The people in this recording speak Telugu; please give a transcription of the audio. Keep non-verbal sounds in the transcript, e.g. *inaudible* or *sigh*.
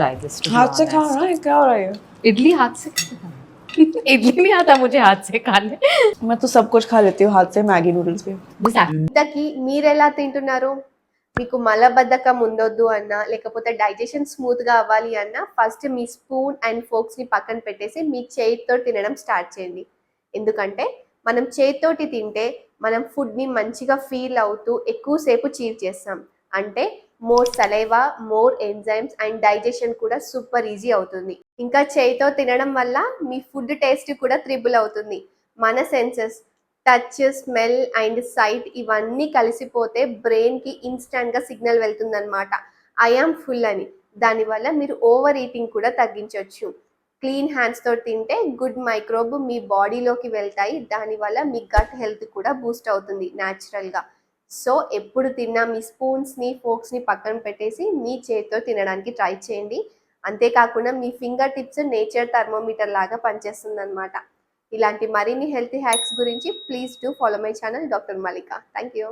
Try this, to be हाथ से honest. खाओ ना क्या हो रहा है इडली हाथ से *laughs* इडली नहीं आता मुझे हाथ से खाने मैं तो सब कुछ खा लेती हूँ हाथ से मैगी नूडल्स भी This act- ఇంతకీ మీరు ఎలా తింటున్నారు మీకు మలబద్ధకం ఉండొద్దు అన్నా లేకపోతే డైజెషన్ స్మూత్ గా అవ్వాలి అన్నా ఫస్ట్ మీ స్పూన్ అండ్ ఫోక్స్ ని పక్కన పెట్టేసి మీ చేతితో తినడం స్టార్ట్ చేయండి ఎందుకంటే మనం చేతితోటి తింటే మనం ఫుడ్ ని మంచిగా ఫీల్ అవుతూ ఎక్కువసేపు చీవ్ చేస్తాం అంటే more saliva more enzymes and digestion కూడా సూపర్ ఈజీ అవుతుంది. ఇంకా చేయితో తినడం వల్ల మీ ఫుడ్ టేస్ట్ కూడా త్రిబుల్ అవుతుంది. మన senses touch smell and sight ఇవన్నీ కలిసిపోతే బ్రెయిన్కి కి సిగ్నల్ వెళ్తుందనమాట ఐఆమ్ ఫుల్ అని. దానివల్ల మీరు ఓవర్ ఈటింగ్ కూడా తగ్గించవచ్చు క్లీన్ హ్యాండ్స్తో తింటే గుడ్ మైక్రోబ్ మీ బాడీలోకి వెళ్తాయి. దానివల్ల మీ గట్ హెల్త్ కూడా బూస్ట్ అవుతుంది న్యాచురల్గా గా సో ఎప్పుడు తిన్నా మీ స్పూన్స్ని ఫోక్స్ని పక్కన పెట్టేసి మీ చేతితో తినడానికి ట్రై చేయండి. అంతేకాకుండా మీ ఫింగర్ టిప్స్ నేచర్ థర్మోమీటర్ లాగా పనిచేస్తుంది అనమాట ఇలాంటి మరిన్ని హెల్తీ హ్యాక్స్ గురించి please do follow my channel doctor Malika thank you